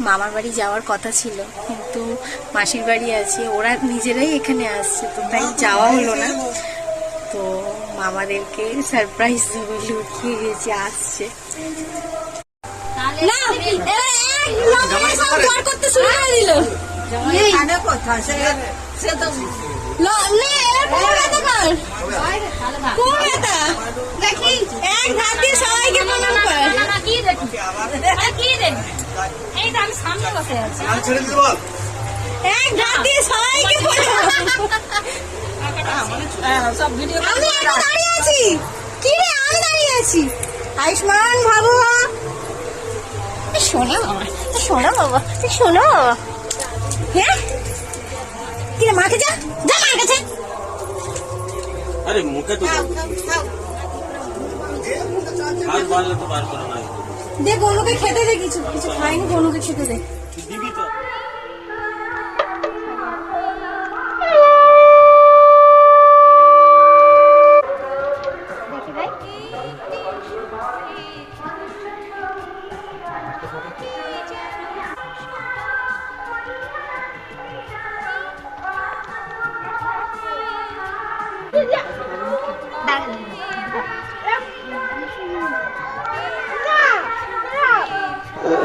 মামার বাড়ি যাওয়ার কথা ছিল কিন্তু মাসির বাড়ি আছে ওরা নিজেরাই এখানে আসছে তো তাই যাওয়া হলো না। তো মামাদেরকে সারপ্রাইজ দেবো লুকিয়ে গেছে আসছে। সবাইকে প্রণাম কর। কি দেখি। কি দেখি। এই তো আমি সামনে বসে আছি। আয়ুষ্মান ভাবো শোনো বাবা শোনো বাবা শোনো। বাবা হ্যাঁ? কি মাকে যা যা মার কাছে। আরে মুখে তো হাত বাড়লে তো বার করে না দে বনুকে খেতে দে কিছু কিছু খাইনি বনুকে খেতে দে দিবি। আগে মিষ্টি পরে খাওয়াবি নিজে প্রণাম করছ? এত থাম তো। আমার তরফ থেকে এই ফার্স্ট দিচ্ছি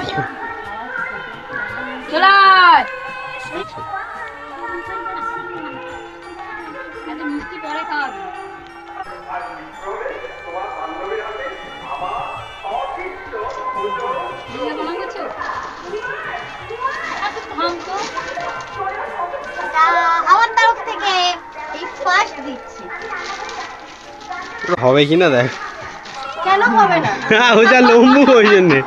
হবে কিনা দেখ। কেন হবে না? ও যা লম্বু ওই জন্যে।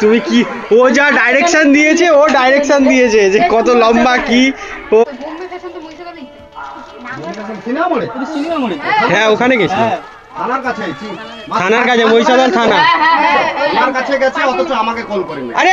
তুমি কি? ও যা ডাইরেকশন দিয়েছে ও ডাইরেকশন দিয়েছে যে কত লম্বা কি ও। হ্যাঁ ওখানে গেছি। থানার কাছে মহিষাদল থানা। আমার কাছে গেছে অথচ আমাকে কল করেনি। আরে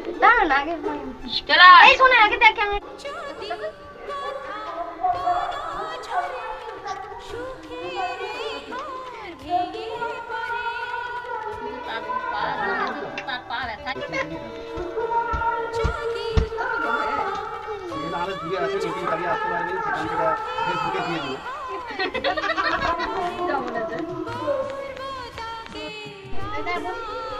যাসনি? ওরে বাবা, ওরে বাবা। কোথায় তুমি কল তো করো নি এটা আমার তরফ থেকে ভাইকে তারপর চল দেখি না ঘরে শুনছি ওই দাঁড়ান আগে চলে আয়। এই শোনে আগে দেখ আমি তার পা- তার পা ব্যথা। নাহলে দূরে আছে নতুন গাড়ি আসতে পারবেন সেখান থেকে ফেসবুকে দিয়ে দিও আরে গায়ে পড়ছে।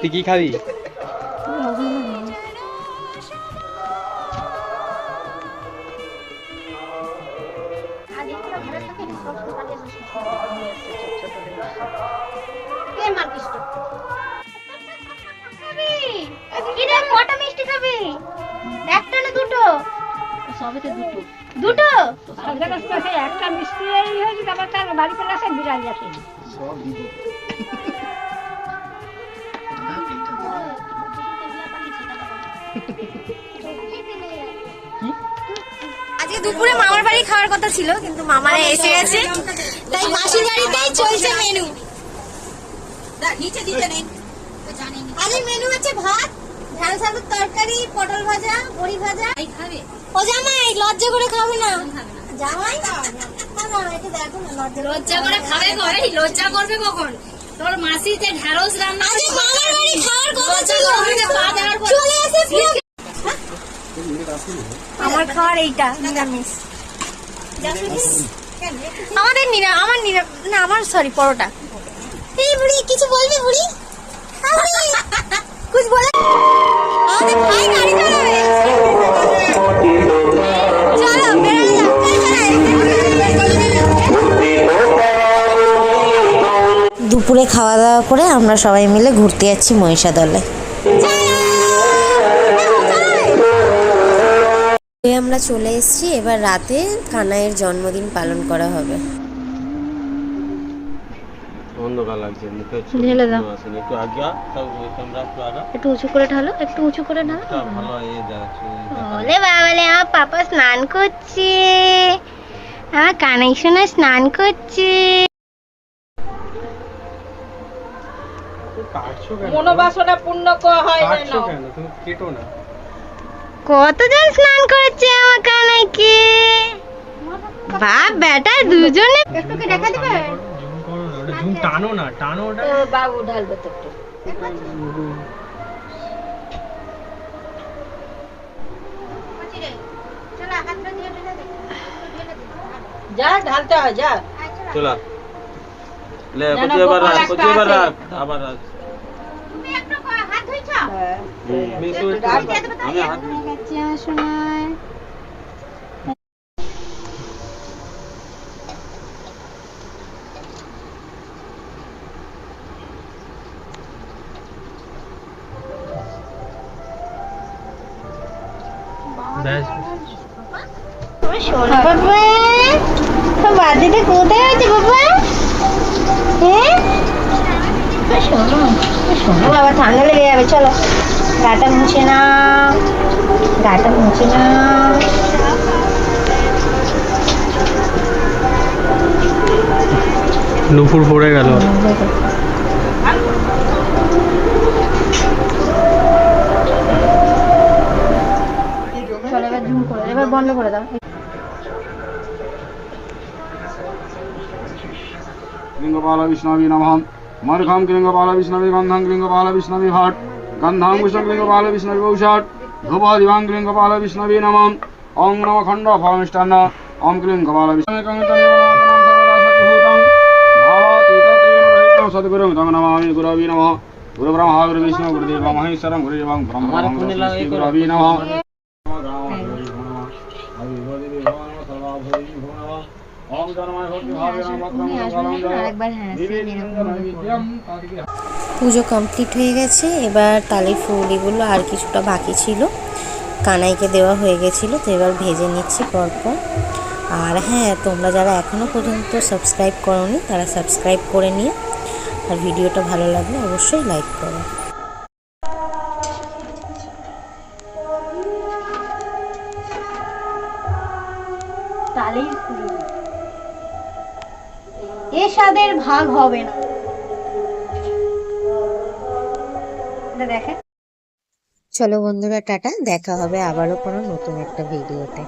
তুই কি খাবি? একটা না দুটো। সবেতে দুটো। দুটো? একটা মিষ্টি হয়েছে তারপর তার বাড়ি চলে আসে বিড়াল যাচ্ছে সব দিব। আজকে দুপুরে মামার বাড়ি খাওয়ার কথা ছিল কিন্তু মামারা এসে গেছে। তাই মাসির বাড়িতেই চলছে মেনু নিচে দিতে নেই। আজকে মেনু আছে ভাত ঝাল সালুর তরকারি পটল ভাজা বড়ি ভাজা। খাবে? ও জামাই লজ্জা করে খাবে না। জামাই? লজ্জা করে খাবে ঘরে লজ্জা করবে কখন? তোর মাসি যে ঢ্যাঁড়স রান্না আজকে মামার বাড়ি খাওয়ার কথা ছিল। চলে এসে পুরো আমার খাওয়ার এইটা নিরামিষ। আমাদের নিরা আমার নিরা না আমার সরি পরোটা। এই বুড়ি কিছু বলবি বুড়ি? হ্যাঁ, বুড়ি কুছ বলে আমাদের ভাই গাড়ি চালাবে দুপুরে খাওয়া দাওয়া করে আমরা সবাই মিলে ঘুরতে যাচ্ছি মহিষাদলে। আমরা চলে এসেছি এবার রাতে কানাইয়ের জন্মদিন পালন করা হবে। অন্ধকার লাগছে মুখে ঢেলে দাও। একটু আগে আ, ক্যামেরা একটু আগা একটু উঁচু করে ঢালো একটু উঁচু করে ঢালো। ভালো বাবালে আমার পাপা স্নান করছে। আমার কানাই সোনা স্নান করছে কাটছো কেন মনোবাসনা পূর্ণ হয় যেন তুমি কেটো না। কতজন স্নান করছে আমার কানাইকে বাপ বেটা দুজনে একটুকে দেখা দিবে? জুম করো না ওটা জুম টানো না টানো ওটা। বাবু ঢালবে তো একটু। যা ঢালতে হয় যা। চলা। লে এবার রাখ এবার রাখ আবার রাখ হুম, আমি তো একটু আমি হাত শোনায় ব্যাস শোনো বাবা তো বার্থডেটা কোথায় আছে বাবা হ্যাঁ ও শোনো ও শোনো বাবা ঠান্ডা লেগে যাবে চলো গাটা মুছে না গাটা মুছে না নুপুর পড়ে গেল চলো এবার জুম করে এবার বন্ধ করে দাও लिंगपाल विष्णवे नमः मर्घं क्लिङ्गपाल विष्णवे गन्धं क्लिङ्गपाल विष्णवे भट् गन्धां कुशं क्लिङ्गपाल विष्णवे औषट् धूपदिवां क्लिङ्गपाल विष्णवे नमः ॐ नमः खण्ड फलमिष्टान्न ॐ क्लिङ्गपाल विष्णवे सद्गुरुं तं नमामि गुरवे नमः गुरुब्रह्मा गुरुविष्णु गुरुदेव महेश्वरं गुरुदेवं ब्रह्म गुरवे नमः পুজো কমপ্লিট হয়ে গেছে, এবার তালের ফুল এগুলো আর কিছুটা বাকি ছিল। কানাইকে দেওয়া হয়ে গেছিল, তো এবার ভেজে নিচ্ছি পরপর। আর হ্যাঁ তোমরা যারা এখনও পর্যন্ত সাবস্ক্রাইব করোনি, তারা সাবস্ক্রাইব করে নিও। আর ভিডিওটা ভালো লাগলে অবশ্যই লাইক করো। এ স্বাদের ভাগ হবে না। চলো বন্ধুরা, টাটা। দেখা হবে আবারও কোনো নতুন একটা ভিডিওতে।